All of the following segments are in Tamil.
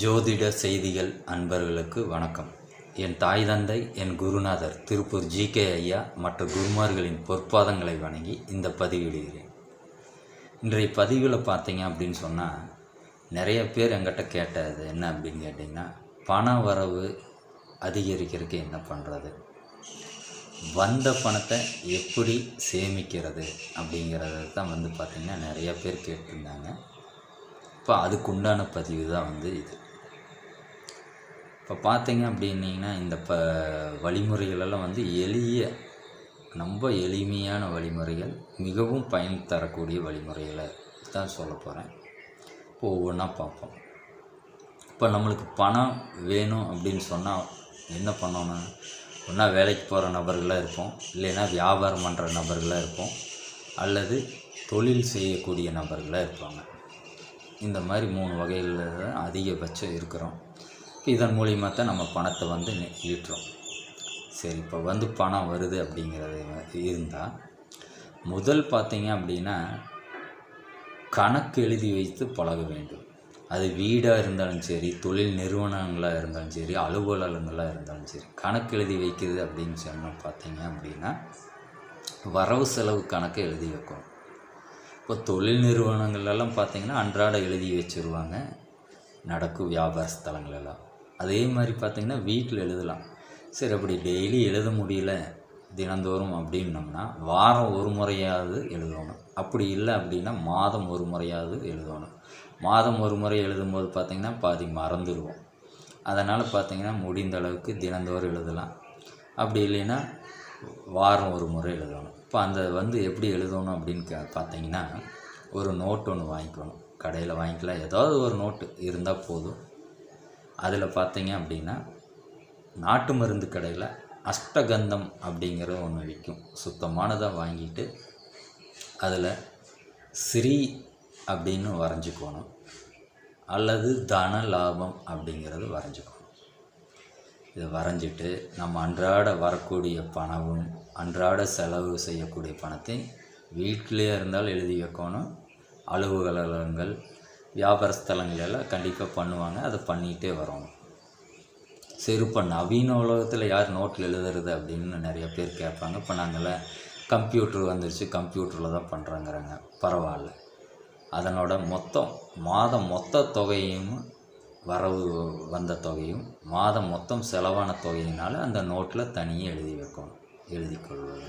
ஜோதிட செய்திகள் அன்பர்களுக்கு வணக்கம். என் தாய் தந்தை என் குருநாதர் திருப்பூர் ஜிகே ஐயா மற்ற குருமார்களின் பொற்பாதங்களை வணங்கி இந்த பதிவிடுகிறேன். இன்றைய பதிவில் பார்த்தீங்க அப்படின்னு சொன்னால் நிறைய பேர் எங்கிட்ட கேட்டது என்ன அப்படின்னு கேட்டிங்கன்னா பண வரவு அதிகரிக்கிறதுக்கு என்ன பண்ணுறது வந்த பணத்தை எப்படி சேமிக்கிறது அப்படிங்கிறத தான் வந்து பார்த்திங்கன்னா நிறைய பேர் கேட்டிருந்தாங்க. இப்போ அதுக்குண்டான பதிவு தான் வந்து இது. இப்போ பார்த்தீங்க அப்படின்னீங்கன்னா இந்த ப வழிமுறைகளெல்லாம் வந்து எளிய ரொம்ப எளிமையான வழிமுறைகள் மிகவும் பயன் தரக்கூடிய வழிமுறைகளை தான் சொல்ல போகிறேன் இப்போ ஒவ்வொன்றா பார்ப்போம். இப்போ நம்மளுக்கு பணம் வேணும் அப்படின்னு சொன்னால் என்ன பண்ணணும்? ஒன்றா வேலைக்கு போகிற நபர்களாக இருப்போம் இல்லைன்னா வியாபாரம் பண்ணுற நபர்களாக இருப்போம் அல்லது தொழில் செய்யக்கூடிய நபர்களாக இருப்பாங்க. இந்த மாதிரி மூணு வகையில் தான் அதிகபட்சம் இருக்கிறோம். இதன் மூலிமா தான் நம்ம பணத்தை வந்து ஈட்டுறோம். சரி இப்போ வந்து பணம் வருது அப்படிங்கிறது இருந்தால் முதல் பார்த்தீங்க அப்படின்னா கணக்கு எழுதி வைத்து பழக வேண்டும். அது வீடாக இருந்தாலும் சரி தொழில் நிறுவனங்களாக இருந்தாலும் சரி அலுவலகங்களாக இருந்தாலும் சரி கணக்கு எழுதி வைக்கிறது அப்படின்னு சொன்னால் பார்த்தீங்க அப்படின்னா வரவு செலவு கணக்கை எழுதி வைக்கணும். இப்போ தொழில் நிறுவனங்கள்லாம் பார்த்தீங்கன்னா அன்றாட எழுதி வச்சுருவாங்க. நடக்கும் வியாபார ஸ்தலங்களெல்லாம். அதே மாதிரி பார்த்திங்கன்னா வீட்டில் எழுதலாம். சரி அப்படி டெய்லி எழுத முடியல தினந்தோறும் அப்படின்னோம்னா வாரம் ஒரு முறையாவது எழுதணும். அப்படி இல்லை அப்படின்னா மாதம் ஒரு முறையாவது எழுதணும். மாதம் ஒரு முறை எழுதும்போது பார்த்திங்கன்னா பாதி மறந்துடுவோம். அதனால் பார்த்தீங்கன்னா முடிந்த அளவுக்கு தினந்தோறும் எழுதலாம். அப்படி இல்லைன்னா வாரம் ஒரு முறை எழுதணும். இப்போ அந்த வந்து எப்படி எழுதணும் அப்படின்னு கே பார்த்தீங்கன்னா ஒரு நோட் ஒன்று வாங்கிக்கணும். கடையில் வாங்கிக்கலாம். ஏதாவது ஒரு நோட்டு இருந்தால் போதும். அதில் பார்த்தீங்க அப்படின்னா நாட்டு மருந்து கடையில் அஷ்டகந்தம் அப்படிங்கிற ஒன்று விற்கும் சுத்தமானதாக வாங்கிட்டு அதில் ஸ்ரீ அப்படின்னு வரைஞ்சிக்கணும். அல்லது தன லாபம் அப்படிங்கிறது வரைஞ்சிக்கணும். இதை வரைஞ்சிட்டு நம்ம அன்றாட வரக்கூடிய பணமும் அன்றாட செலவு செய்யக்கூடிய பணத்தை வீட்டிலே இருந்தால் எழுதி வைக்கணும். அலுவலகங்கள் வியாபார ஸ்தலங்களெல்லாம் கண்டிப்பாக பண்ணுவாங்க. அதை பண்ணிகிட்டே வரோம் சரி இப்போ நவீன உலகத்தில் யார் நோட்டில் எழுதுறது அப்படின்னு நிறைய பேர் கேட்பாங்க. இப்போ நாங்கள்லாம் கம்ப்யூட்டர் வந்துருச்சு. கம்ப்யூட்டரில் தான் பண்ணுறாங்கிறாங்க பரவாயில்ல. அதனோட மொத்தம் மாதம் மொத்த தொகையும் வரவு வந்த தொகையும் மாதம் மொத்தம் செலவான தொகையினால் அந்த நோட்டில் தனியாக எழுதி வைக்கணும். எழுதி கொள்வது.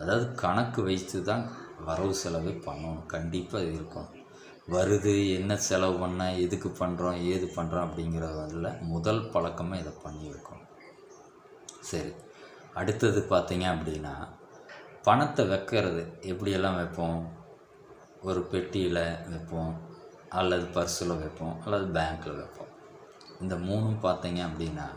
அதாவது கணக்கு வைத்து தான் வரவு செலவு பண்ணணும். கண்டிப்பாக இருக்கும் வருது என்ன செலவு பண்ண எதுக்கு பண்ணுறோம் ஏது பண்ணுறோம் அப்படிங்கிறதில் முதல் பழக்கமாக இதை பண்ணியிருக்கோம். சரி அடுத்தது பார்த்தீங்க அப்படின்னா பணத்தை வைக்கிறது எப்படியெல்லாம் வைப்போம்? ஒரு பெட்டியில் வைப்போம் அல்லது பர்ஸில் வைப்போம் அல்லது பேங்க்கில் வைப்போம். இந்த மூணும் பார்த்தீங்க அப்படின்னா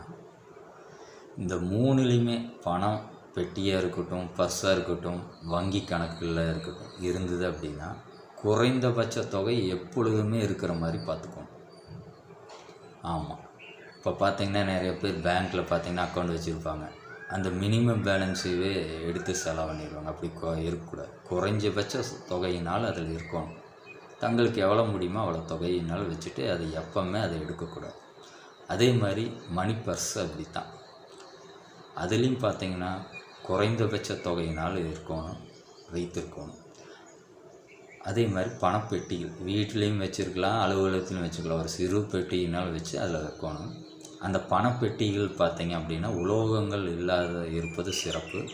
இந்த மூணுலேயுமே பணம் பெட்டியாக இருக்கட்டும் பர்ஸாக இருக்கட்டும் வங்கி கணக்கில் இருக்கட்டும் இருந்தது அப்படின்னா குறைந்தபட்ச தொகை எப்பொழுதுமே இருக்கிற மாதிரி பார்த்துக்கணும். ஆமாம் இப்போ பார்த்திங்கன்னா நிறைய பேர் பேங்க்கில் பார்த்தீங்கன்னா அக்கௌண்ட் வச்சுருப்பாங்க. அந்த மினிமம் பேலன்ஸையே எடுத்து செலவு பண்ணிடுவாங்க. அப்படி கொ- இருக்கக்கூடாது. குறைஞ்சபட்ச தொகையினால் அதில் இருக்கணும். தங்களுக்கு எவ்வளோ முடியுமோ அவ்வளோ தொகையினால் வச்சுட்டு அதை எப்பவுமே அதை எடுக்கக்கூடாது. அதே மாதிரி மணி பர்ஸ் அப்படி தான் அதுலேயும் பார்த்திங்கன்னா குறைந்தபட்ச தொகையினால் இருக்கணும் வைத்திருக்கணும். அதே மாதிரி பணப்பெட்டிகள் வீட்லேயும் வச்சுருக்கலாம் அலுவலகத்திலும் வச்சுக்கலாம் ஒரு சிறு பெட்டியினால் வச்சு அதில் வைக்கணும். அந்த பணப்பெட்டிகள் பார்த்தீங்க அப்படின்னா உலோகங்கள் இல்லாத இருப்பது சிறப்பு.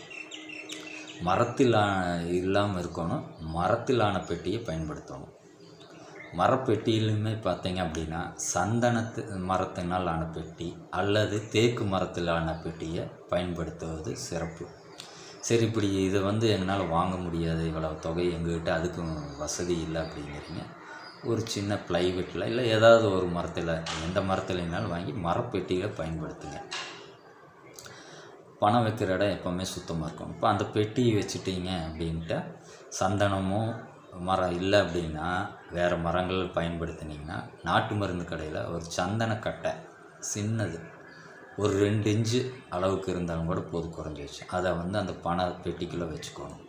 மரத்தில் இல்லாமல் இருக்கணும். மரத்திலான பெட்டியை பயன்படுத்தணும். மரப்பெட்டியிலுமே பார்த்தீங்க அப்படின்னா சந்தனத்து மரத்தினால் ஆன பெட்டி அல்லது தேக்கு மரத்திலான பெட்டியை பயன்படுத்துவது சிறப்பு. சரி இப்படி இதை வந்து என்னால் வாங்க முடியாது இவ்வளோ தொகை எங்ககிட்ட அதுக்கும் வசதி இல்லை அப்படிங்கிறீங்க. ஒரு சின்ன ப்ளைவுட்டில் இல்லை ஏதாவது ஒரு மரத்தில் எந்த மரத்துலனாலும் வாங்கி மரப்பெட்டியில் பயன்படுத்துங்க. பணம் வைக்கிற இடம் எப்போவுமே சுத்தமாக இருக்கும். இப்போ அந்த பெட்டியை வச்சுட்டீங்க அப்படின்ட்டு சந்தனமும் மரம் இல்லை அப்படின்னா வேறு மரங்கள் பயன்படுத்தினீங்கன்னா நாட்டு மருந்து கடையில் ஒரு சந்தன கட்டை சின்னது ஒரு ரெண்டு இன்ச்சு அளவுக்கு இருந்தாலும் கூட போதும் குறைஞ்சிச்சு அதை வந்து அந்த பண பெட்டிக்குள்ளே வச்சுக்கணும்.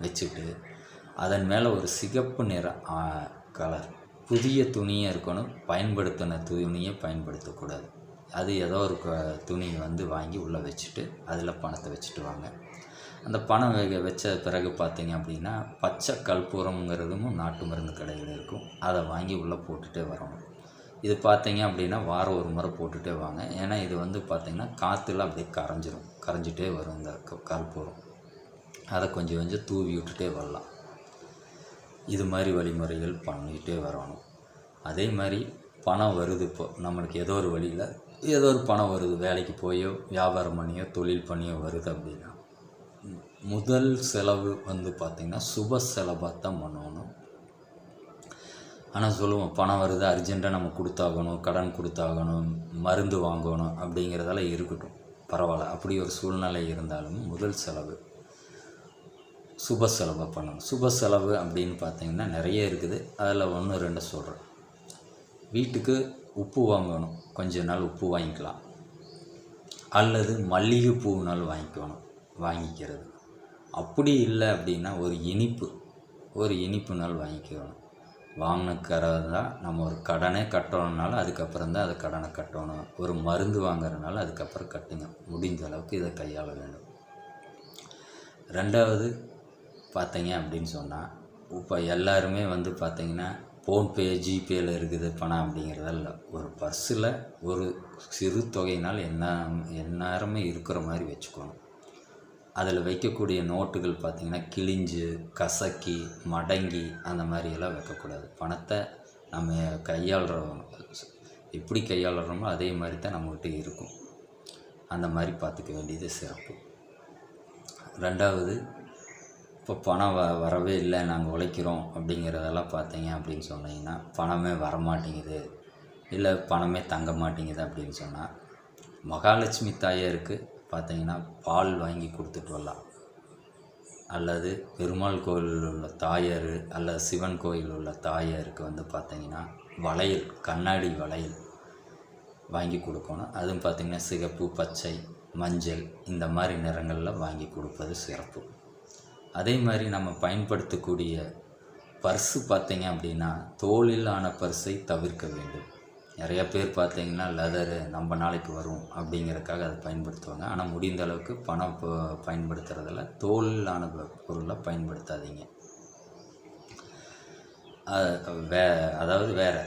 வச்சுட்டு அதன் மேலே ஒரு சிகப்பு நிற கலர் புதிய துணியை இருக்கணும். பயன்படுத்தின துணியை பயன்படுத்தக்கூடாது. அது ஏதோ ஒரு க- வந்து வாங்கி உள்ளே வச்சுட்டு அதில் பணத்தை வச்சுட்டு வாங்க. அந்த பணம் வெ வச்ச பிறகு பார்த்தீங்க அப்படின்னா பச்சை கற்பூரம்ங்கிறதும் நாட்டு மருந்து கடையில் இருக்கும். அதை வாங்கி உள்ளே போட்டுகிட்டே வரணும். இது பார்த்தீங்க அப்படின்னா வாரம் ஒரு முறை போட்டுகிட்டே வாங்க. ஏன்னா இது வந்து பார்த்தீங்கன்னா காற்றுல அப்படியே கரைஞ்சிரும். கரைஞ்சிட்டே வரும் இந்த க- கற்பூரம் அதை கொஞ்சம் கொஞ்சம் தூவி விட்டுட்டே வரலாம். இது மாதிரி வழிமுறைகள் பண்ணிகிட்டே வரணும். அதே மாதிரி பணம் வருது இப்போ. நம்மளுக்கு ஏதோ ஒரு வழியில் ஏதோ ஒரு பணம் வருது. வேலைக்கு போயோ வியாபாரம் பண்ணியோ தொழில் பண்ணியோ வருது அப்படின்னா முதல் செலவு வந்து பார்த்திங்கன்னா சுப செலவாக தான் பண்ணணும். ஆனால் சொல்லுவோம் பணம் வருது அர்ஜென்ட்டாக நம்ம கொடுத்தாகணும் கடன் கொடுத்தாகணும் மருந்து வாங்கணும் அப்படிங்கிறதெல்லாம் இருக்கட்டும். பரவாயில்ல அப்படி ஒரு சூழ்நிலை இருந்தாலும் முதல் செலவு சுப செலவை பண்ணணும். சுப செலவு அப்படின்னு பார்த்தீங்கன்னா நிறைய இருக்குது. அதில் ஒன்று ரெண்டு சொல்கிறேன் வீட்டுக்கு உப்பு வாங்கணும். கொஞ்ச நாள் உப்பு வாங்கிக்கலாம். அல்லது மல்லிகை பூனால் வாங்கிக்கணும் வாங்கிக்கிறது. அப்படி இல்லை அப்படின்னா ஒரு இனிப்பு ஒரு இனிப்பு நாள் வாங்கிக்கணும். வாங்கினக்கறது தான் நம்ம ஒரு கடனே கட்டணும்னாலும் அதுக்கப்புறம் தான் அதை கடனை கட்டணும். ஒரு மருந்து வாங்குறதுனால அதுக்கப்புறம் கட்டுங்க. முடிஞ்ச அளவுக்கு இதை கையாள வேண்டும். ரெண்டாவது பார்த்தீங்க அப்படின்னு சொன்னால் இப்போ எல்லாருமே வந்து பார்த்தீங்கன்னா ஃபோன்பே ஜிபேயில் இருக்குது பணம் அப்படிங்கிறதல்ல ஒரு பர்ஸில் ஒரு சிறு தொகையினால் என்ன எந்நேரமே இருக்கிற மாதிரி வச்சுக்கணும். அதில் வைக்கக்கூடிய நோட்டுகள் பார்த்திங்கன்னா கிழிஞ்சு கசக்கி மடங்கி அந்த மாதிரியெல்லாம் வைக்கக்கூடாது. பணத்தை நம்ம கையாளுறோம். எப்படி கையாளுறோமோ அதே மாதிரி தான் நம்மகிட்ட இருக்கும். அந்த மாதிரி பார்த்துக்க வேண்டியது சிறப்பு. ரெண்டாவது இப்போ பணம் வ வரவே இல்லை நாங்கள் உழைக்கிறோம் அப்படிங்கிறதெல்லாம் பார்த்தீங்க அப்படின்னு சொன்னீங்கன்னா பணமே வரமாட்டேங்குது. இல்லை பணமே தங்க மாட்டேங்குது அப்படின்னு சொன்னால் மகாலட்சுமி தாயாருக்கு பார்த்தீங்கன்னா பால் வாங்கி கொடுத்துட்டு வரலாம். அல்லது பெருமாள் கோயிலில் உள்ள தாயார் அல்லது சிவன் கோயிலில் உள்ள தாயாருக்கு வந்து பார்த்தீங்கன்னா வளையல் கண்ணாடி வளையல் வாங்கி கொடுக்கணும். அதுவும் பார்த்திங்கன்னா சிகப்பு பச்சை மஞ்சள் இந்த மாதிரி நிறங்களில் வாங்கி கொடுப்பது சிறப்பு. அதே மாதிரி நம்ம பயன்படுத்தக்கூடிய பர்ஸு பார்த்தீங்க அப்படின்னா தோளில் ஆன பர்ஸை தவிர்க்க வேண்டும். நிறைய பேர் பார்த்தீங்கன்னா லெதரு நம்ம நாளைக்கு வரும் அப்படிங்கிறதுக்காக அதை பயன்படுத்துவாங்க. ஆனால் முடிந்த அளவுக்கு பணம் இப்போ பயன்படுத்துறதில் தோலான பொருளை பயன்படுத்தாதீங்க. வே அதாவது வேறு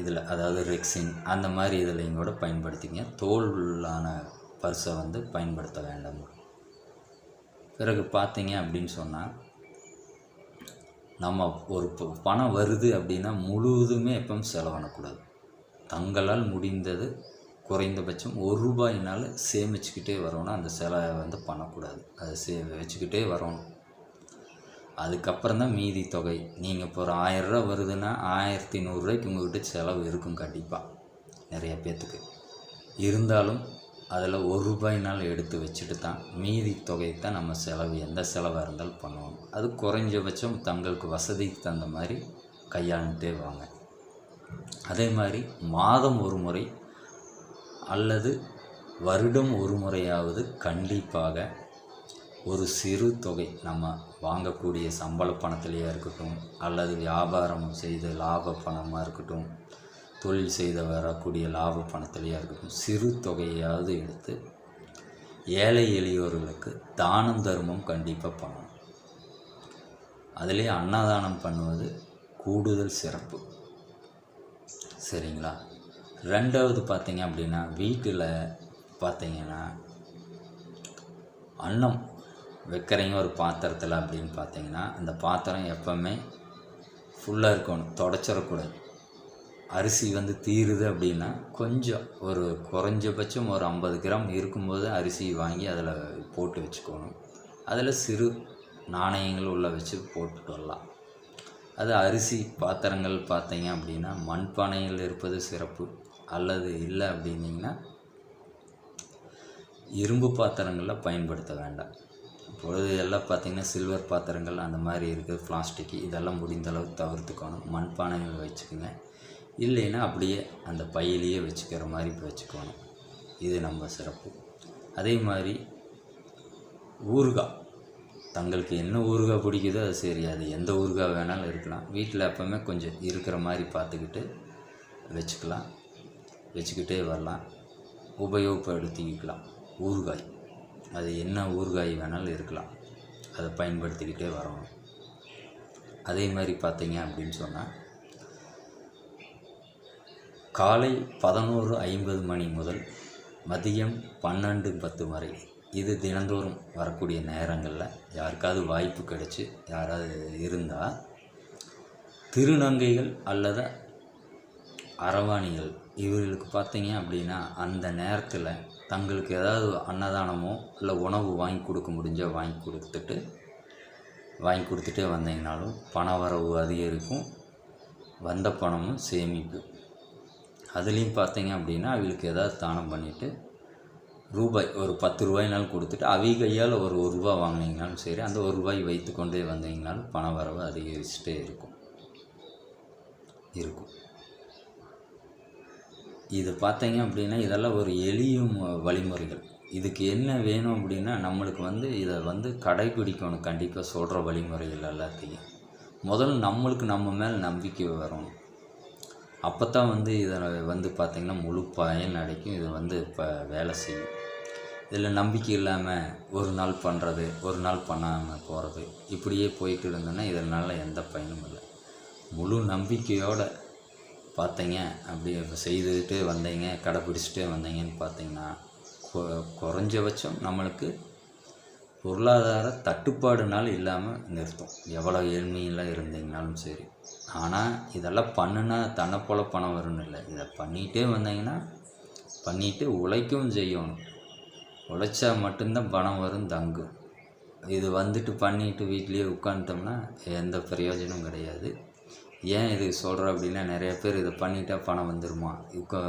இதில் அதாவது ரெக்ஸின் அந்த மாதிரி இதுலையும் கூட பயன்படுத்திங்க. தோலான பர்ஸை வந்து பயன்படுத்த வேண்டாம். பிறகு பார்த்தீங்க அப்படின்னு சொன்னால் நம்ம ஒரு பணம் வருது அப்படின்னா முழுவதுமே எப்பவும் செலவானக்கூடாது தங்களால் முடிந்தது குறைந்தபட்சம் ஒரு ரூபாயினால் சேமிச்சுக்கிட்டே வரணும் அந்த செலவை வந்து பண்ணக்கூடாது. அதை சே வச்சுக்கிட்டே வரணும். அதுக்கப்புறம் தான் மீதி தொகை. நீங்கள் இப்போ ஒரு ஆயிரரூவா வருதுன்னா ஆயிரத்தி நூறுரூவாய்க்கு உங்கள்கிட்ட செலவு இருக்கும் கண்டிப்பாக நிறைய பேர்த்துக்கு இருந்தாலும் அதில் ஒரு ரூபாயினால் எடுத்து வச்சுட்டு தான் மீதி தொகையை தான் நம்ம செலவு எந்த செலவாக இருந்தாலும் பண்ணுவோம் அது குறைஞ்சபட்சம் தங்களுக்கு வசதிக்கு தகுந்த மாதிரி கையாண்டுட்டே வாங்க. அதே மாதிரி மாதம் ஒரு முறை அல்லது வருடம் ஒரு முறையாவது கண்டிப்பாக ஒரு சிறு தொகை நம்ம வாங்கக்கூடிய சம்பள பணத்திலேயே இருக்கட்டும் அல்லது வியாபாரம் செய்த லாப பணமாக இருக்கட்டும் தொழில் செய்த வரக்கூடிய லாப பணத்திலேயே இருக்கட்டும் சிறு தொகையாவது எடுத்து ஏழை எளியோர்களுக்கு தானம் தர்மம் கண்டிப்பாக பண்ணணும். அதிலே அன்னதானம் பண்ணுவது கூடுதல் சிறப்பு. சரிங்களா? ரெண்டாவது பார்த்தீங்க அப்படின்னா வீட்டில் பார்த்தீங்கன்னா அன்னம் வைக்கிறீங்க ஒரு பாத்திரத்தில் அப்படின்னு பார்த்தீங்கன்னா அந்த பாத்திரம் எப்போவுமே ஃபுல்லாக இருக்கணும் தொடச்சிடக்கூடாது. அரிசி வந்து தீருது அப்படின்னா கொஞ்சம் ஒரு குறைஞ்சபட்சம் ஒரு ஐம்பது கிராம் இருக்கும்போது அரிசி வாங்கி அதில் போட்டு வச்சுக்கணும். அதில் சிறு நாணயங்கள் உள்ள வச்சு போட்டுட்டு வரலாம். அது அரிசி பாத்திரங்கள் பார்த்தீங்க அப்படின்னா மண்பானையில் இருப்பது சிறப்பு. அல்லது இல்லை அப்படின்னீங்கன்னா இரும்பு பாத்திரங்களில் பயன்படுத்த வேண்டாம். இப்பொழுது எல்லாம் பார்த்திங்கன்னா சில்வர் பாத்திரங்கள் அந்த மாதிரி இருக்குது பிளாஸ்டிக் இதெல்லாம் முடிந்த அளவு தவிர்த்துக்கணும். மண்பானைகள் வச்சுக்கோங்க. இல்லைன்னா அப்படியே அந்த பையிலேயே வச்சுக்கிற மாதிரி வச்சுக்கணும். இது நம்ம சிறப்பு. அதே மாதிரி ஊறுகாய். தங்களுக்கு என்ன ஊறுகாய் பிடிக்குதோ அது சரி அது எந்த ஊறுகாய் வேணாலும் இருக்கலாம். வீட்டில் எப்போவுமே கொஞ்சம் இருக்கிற மாதிரி பார்த்துக்கிட்டு வச்சுக்கலாம். வச்சுக்கிட்டே வரலாம். உபயோகப்படுத்திக்கலாம். ஊறுகாய். அது என்ன ஊறுகாய் வேணாலும் இருக்கலாம். அதை பயன்படுத்திக்கிட்டே வரணும். அதே மாதிரி பார்த்தீங்க அப்படின்னு சொன்னால் காலை பதினோரு ஐம்பது மணி முதல் மதியம் பன்னெண்டு பத்து வரை இது தினந்தோறும் வரக்கூடிய நேரங்களில் யாருக்காவது வாய்ப்பு கிடைச்சி யாராவது இருந்தால் திருநங்கைகள் அல்லது அரவாணிகள் இவர்களுக்கு பார்த்தீங்க அப்படின்னா அந்த நேரத்தில் தங்களுக்கு ஏதாவது அன்னதானமோ இல்லை உணவு வாங்கி கொடுக்க முடிஞ்சால் வாங்கி கொடுத்துட்டு வாங்கி கொடுத்துட்டே வந்தீங்கனாலும் பண வரவு அதிகரிக்கும் வந்த பணமும் சேமிப்பு அதுலேயும் பார்த்தீங்க அப்படின்னா அவங்களுக்கு ஏதாவது தானம் பண்ணிவிட்டு ரூபாய் ஒரு பத்து ரூபாய்னாலும் கொடுத்துட்டு அவி கையால் ஒரு ஒரு ரூபா வாங்கினீங்கனாலும் சரி அந்த ஒரு ரூபாய் வைத்து கொண்டே வந்தீங்கனாலும் பண வரவு அதிகரிச்சுட்டே இருக்கும். இருக்கும். இது பார்த்தீங்க அப்படின்னா இதெல்லாம் ஒரு எளிய வழிமுறைகள். இதுக்கு என்ன வேணும் அப்படின்னா நம்மளுக்கு வந்து இதை வந்து கடைபிடிக்கணும் கண்டிப்பாக சொல்கிற வழிமுறைகள் எல்லாத்தையும். முதல்ல நம்மளுக்கு நம்ம மேல் நம்பிக்கை வரணும். அப்போ தான் வந்து இதை வந்து பார்த்திங்கன்னா முழு பயன் அடைக்கும். இது வந்து இப்போ வேலை செய்யும். இதில் நம்பிக்கை இல்லாமல் ஒரு நாள் பண்ணுறது ஒரு நாள் பண்ணாமல் போகிறது இப்படியே போயிட்டு இருந்தோன்னா இதனால் எந்த பயனும் இல்லை. முழு நம்பிக்கையோடு பார்த்தீங்க அப்படி செய்துட்டு வந்தீங்க கடைப்பிடிச்சிட்டே வந்தீங்கன்னு பார்த்தீங்கன்னா கொ- குறைஞ்சபட்சம் நம்மளுக்கு பொருளாதார தட்டுப்பாடுனால் இல்லாமல் நிறுத்தும் எவ்வளோ ஏழ்மையெல்லாம் இருந்தீங்கனாலும் சரி. ஆனால் இதெல்லாம் பண்ணுனா தன்னை போல பணம் வரும்னு இல்லை. இதை பண்ணிகிட்டே வந்தீங்கன்னா பண்ணிட்டு உழைக்கவும் செய்யணும். உழைச்சா மட்டும்தான் பணம் வரும் தங்கும் இது வந்துட்டு பண்ணிட்டு வீட்லேயே உட்காந்துட்டோம்னா எந்த பிரயோஜனமும் கிடையாது. ஏன் இது சொல்கிறோம் அப்படின்னா நிறைய பேர் இதை பண்ணிட்டா பணம் வந்துருமா? உட்கா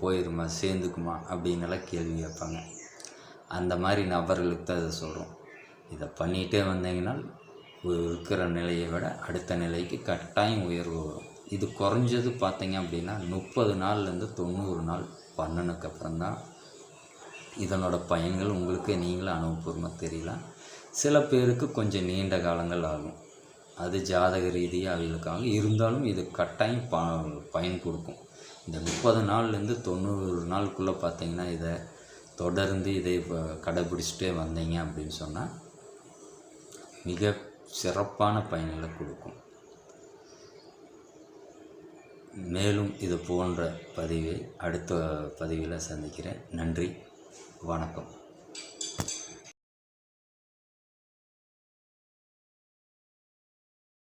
போயிருமா? சேர்ந்துக்குமா? அப்படின்னுலாம் கேள்வி கேட்பாங்க. அந்த மாதிரி நபர்களுக்கு தான் இதை சொல்கிறோம் இதை பண்ணிகிட்டே வந்தீங்கன்னா இருக்கிற நிலையை விட அடுத்த நிலைக்கு கட்டாயம் உயர்வு வரும். இது குறைஞ்சது பார்த்தீங்க அப்படின்னா முப்பது நாள்லேருந்து தொண்ணூறு நாள் பண்ணினதுக்கப்புறம் தான் இதனோட பயன்கள் உங்களுக்கு நீங்களும் அனுபவபூர்வமாக தெரியலாம். சில பேருக்கு கொஞ்சம் நீண்ட காலங்கள் ஆகும். அது ஜாதக ரீதியாக அவங்களுக்காக இருந்தாலும் இது கட்டாயம் ப பயன் கொடுக்கும். இந்த முப்பது நாள்லேருந்து தொண்ணூறு நாளுக்குள்ளே பார்த்தீங்கன்னா இதை தொடர்ந்து இதை இப்போ கடைபிடிச்சிட்டே வந்தீங்க அப்படின்னு சொன்னால் மிக சிறப்பான பயன்களை கொடுக்கும். மேலும் இது போன்ற பதிவை அடுத்த பதிவில் சந்திக்கிறேன். நன்றி. வணக்கம்.